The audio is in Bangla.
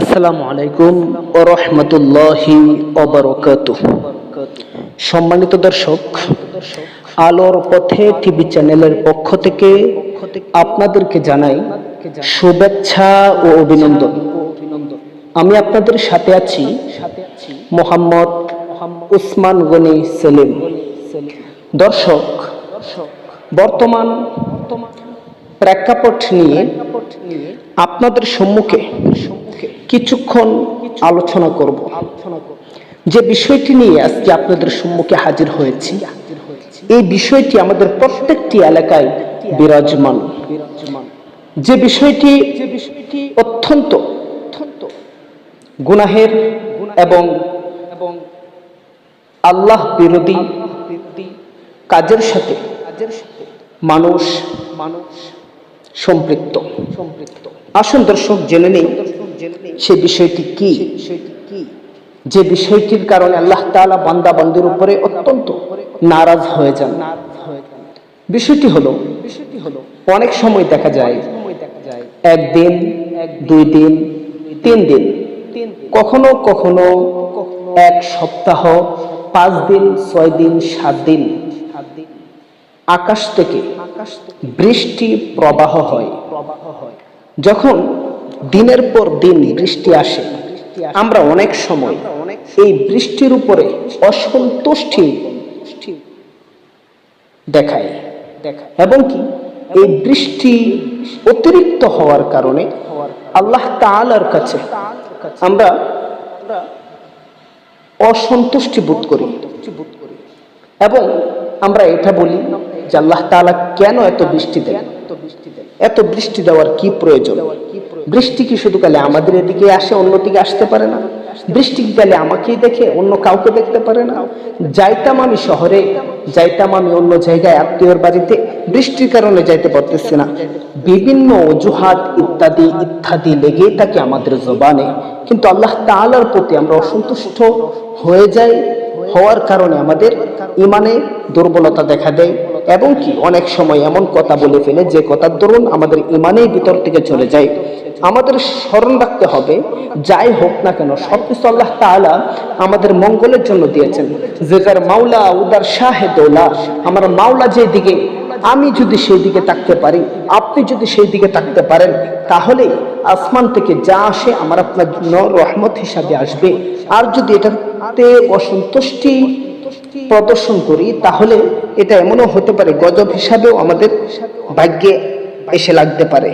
আসসালামু আলাইকুম ও রহমতুল্লাহি সম্মানিত দর্শক, আলোর পথে টিভি চ্যানেলের পক্ষ থেকে আপনাদেরকে জানাই শুভেচ্ছা ও অভিনন্দন। আমি আপনাদের সাথে আছি মোহাম্মদ উসমান গনি সেলিম। দর্শক, বর্তমান প্রেক্ষাপট নিয়ে আপনাদের সম্মুখে কিছুক্ষণ আলোচনা করব। যে বিষয়টি নিয়ে আজকে আপনাদের সম্মুখে হাজির হয়েছি, এই বিষয়টি আমাদের প্রত্যেকটি এলাকায় বিরাজমান। যে বিষয়টি অত্যন্ত গুনাহের এবং এবং আল্লাহ বিরোধী কাজের সাথে কাজের সাথে মানুষ মানুষ সম্পৃক্ত সম্পৃক্ত। আসুন দর্শক, জেনে নেই সে বিষয়টি কি? যে বিষয়টির কারণে আল্লাহ তাআলা বান্দা বান্দির উপরে অত্যন্ত নারাজ হয়ে যান। বিষয়টি হলো বিষয়টি হলো, অনেক সময় দেখা যায়, একদিন, দুই দিন, তিন দিন, কখনো কখনো এক সপ্তাহ, পাঁচ দিন, ছয় দিন, সাত দিন আকাশ থেকে বৃষ্টি প্রবাহ হয়। যখন দিনের পর দিন বৃষ্টি আসে। আমরা অনেক সময় এই বৃষ্টির উপরে অসন্তুষ্টি দেখাই। এবং কি? এই বৃষ্টি অতিরিক্ত হওয়ার কারণে আল্লাহ তাআলার কাছে আমরা অসন্তুষ্টি বোধ করি। এবং আমরা এটা বলি যে আল্লাহ তাআলা কেন এত বৃষ্টি দেন? এত বৃষ্টি দেওয়ার কি প্রয়োজন? বৃষ্টি কি শুধু কালে আমাদের এদিকে আসে, অন্যদিকে আসতে পারে না? বৃষ্টি কি কালে আমাকেই দেখে, অন্য কাউকে দেখতে পারে না? যাইতাম আমি শহরে, যাইতাম আমি অন্য জায়গায়, আত্মীয়র বাড়িতে, বৃষ্টির কারণে যাইতে পারতেছি না। বিভিন্ন অজুহাত, ইত্যাদি ইত্যাদি লেগেই থাকে আমাদের জবানে। কিন্তু আল্লাহ তাআলার প্রতি আমরা অসন্তুষ্ট হয়ে যাই, হওয়ার কারণে আমাদের ইমানে দুর্বলতা দেখা দেয়। এবং কি অনেক সময় এমন কথা বলে ফেলে যে কথার দরুন আমাদের ইমানেই ভিতর থেকে চলে যায়। আমাদের স্মরণ রাখতে হবে, যাই হোক না কেন, সবকিছু আল্লাহ তাআলা আমাদের মঙ্গলের জন্য দিয়েছেন। যে যার মাওলা উদার শাহেদৌলা আমার মাওলা যে দিকে আমি যদি সেই দিকে তাকতে পারি, আপনি যদি সেই দিকে তাকতে পারেন, তাহলে আসমান থেকে যা আসে আমার আপনার জন্য রহমত হিসাবে আসবে। আর যদি এটাতে অসন্তুষ্টি প্রদর্শন করি তাহলে এটা এমনও হতে পারে গজব হিসাবেও আমাদের ভাগ্যে এসে লাগতে পারে।